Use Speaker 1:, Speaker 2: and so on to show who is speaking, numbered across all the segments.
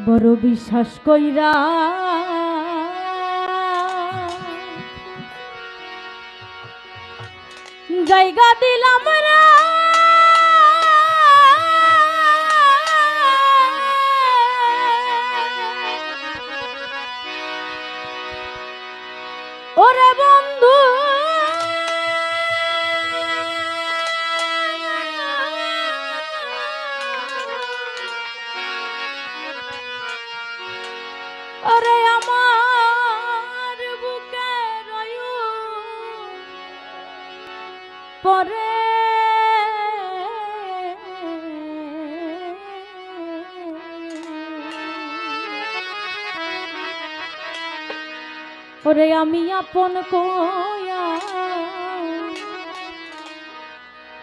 Speaker 1: বড় বিশ্বাস কইরা। জায়গা দিলাম রে। ওরে বন্ধু। ওরে আমি আপন কয়া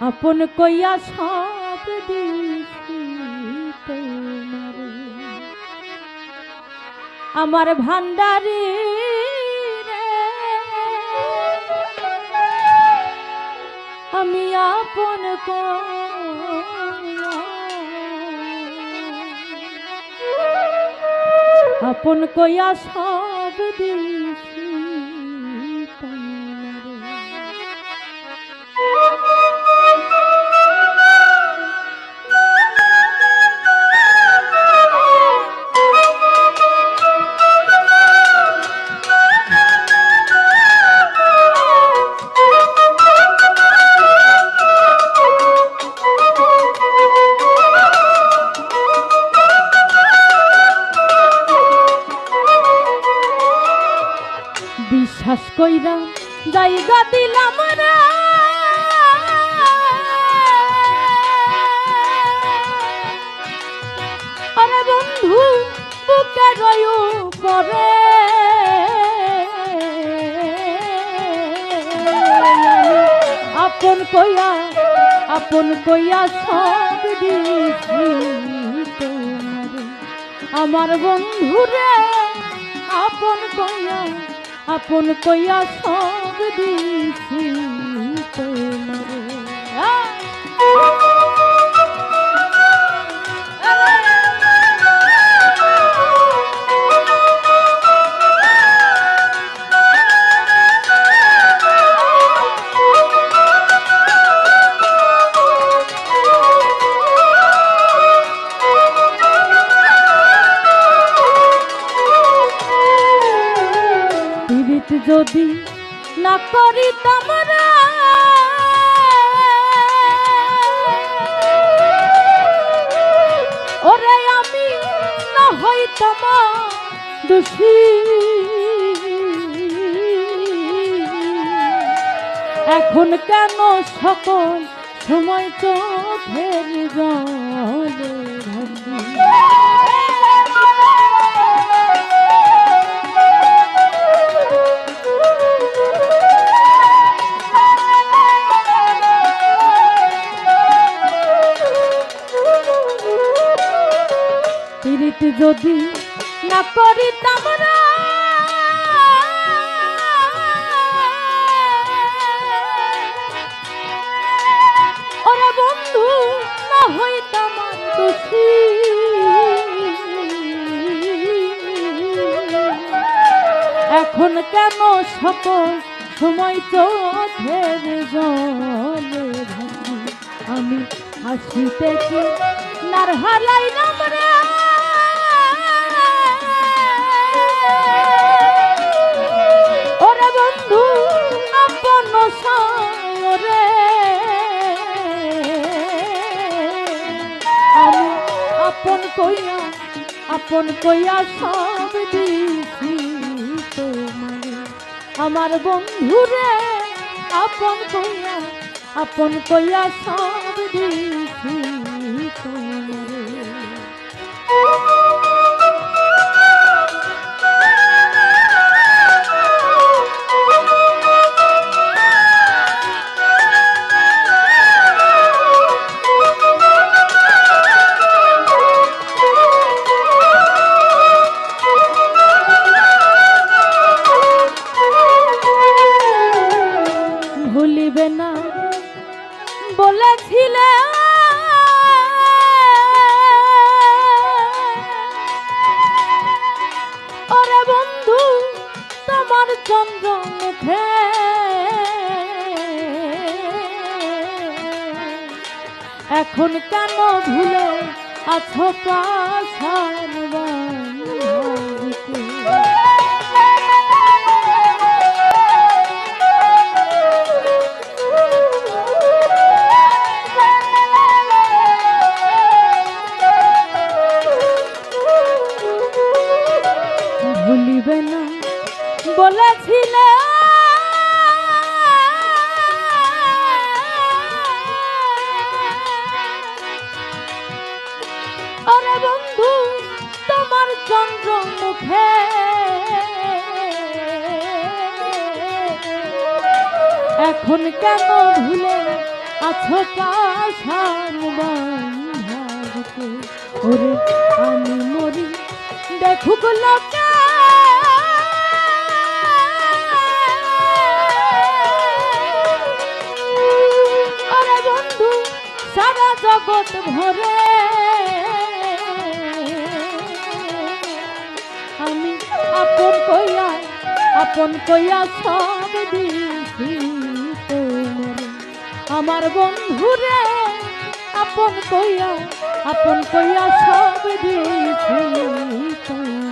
Speaker 1: আপন কইয়া সব দিছি আমার ভান্ডারি আমি আপন আপন কইয়া সব দিছি কইরা জায়গা দিলাম আরে বন্ধু, বুকে রয়ু পরে। আপন কইয়া আপন কইয়া সব দিছি আমার বন্ধুরে আপন কইয়া আপন কইয়া সব দিছি তোমারে। যদি না করি তোমরা ওরে আমি না হই তোমার দোষী এখন কেন সকল সময় চোখের জলে ভাসি? যদি না করি ওরা বন্ধু, না হই তোমার দোষী এখন কেন সকল সময় ভাসি আমি হাসিতেছি নার হালাই নামরে আপন কইয়া সব দিছি তোমারে আমার বন্ধুরে আপন কইয়া আপন কইয়া সব দিছি মুখে এখন কেন ভুলে আছো পাশার? মুখে এখন কেন ভুলে আছো ওরে, আমি মরি। দেখুক লোকে। আরে বন্ধু, সারা জগৎ ভরে আপন কইয়া সব দিছি তোমারে। আমার বন্ধুরে আপন কইয়া আপন কইয়া সব দিছি তোমারে।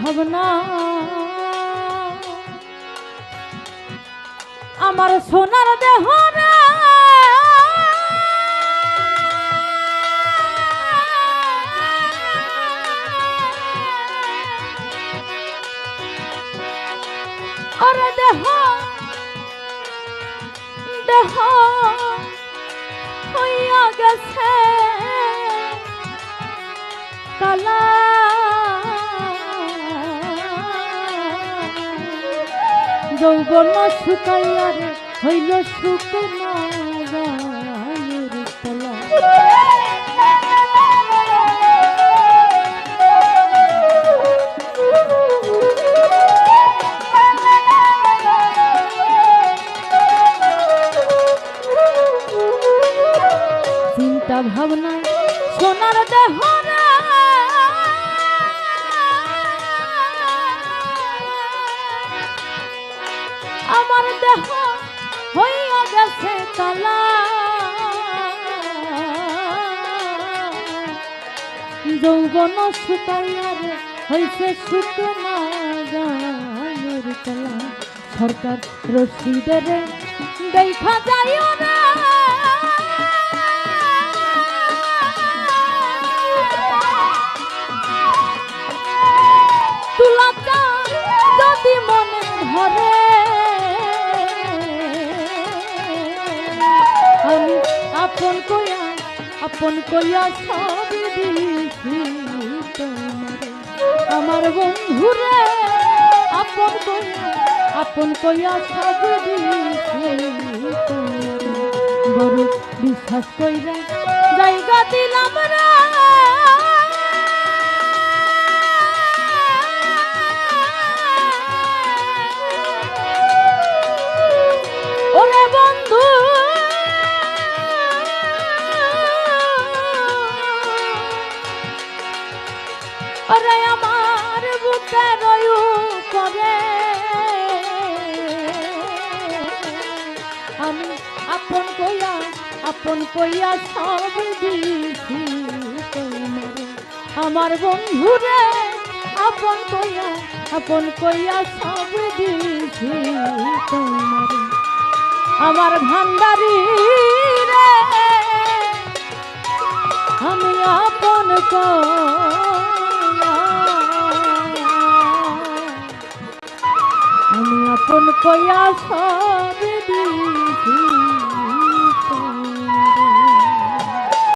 Speaker 1: ভাবনা। আমার সোনার দেহ দেহ দেহ হইয়া গেছে। কালা যৌবন শুকাইয়া রে হইল শুকনা চিন্তা ভাবনায় সোনার দেহ আমার দেহ হইয়া গেছে কালা। যৌবন শুকাইয়া রে, হইছে শুকনা গায়ের তলা সরকার রশিদের দেখা যায় তুলা যদি মনে ধরে আপন কইয়া আপন কইয়া সব দিছি তোমারে। আমার বন্ধুরে, আপন কইয়া আপন কইয়া সব দিছি তোমারে। বড় বিশ্বাস কইরা কইয়া সব দিছি আমার বন্ধুরে, আপন কইয়া আপন কইয়া সব দিছি তোমারে আমার ভান্ডারি রে আমি আপন কইয়া, আমি আপন কইয়া সব দিছি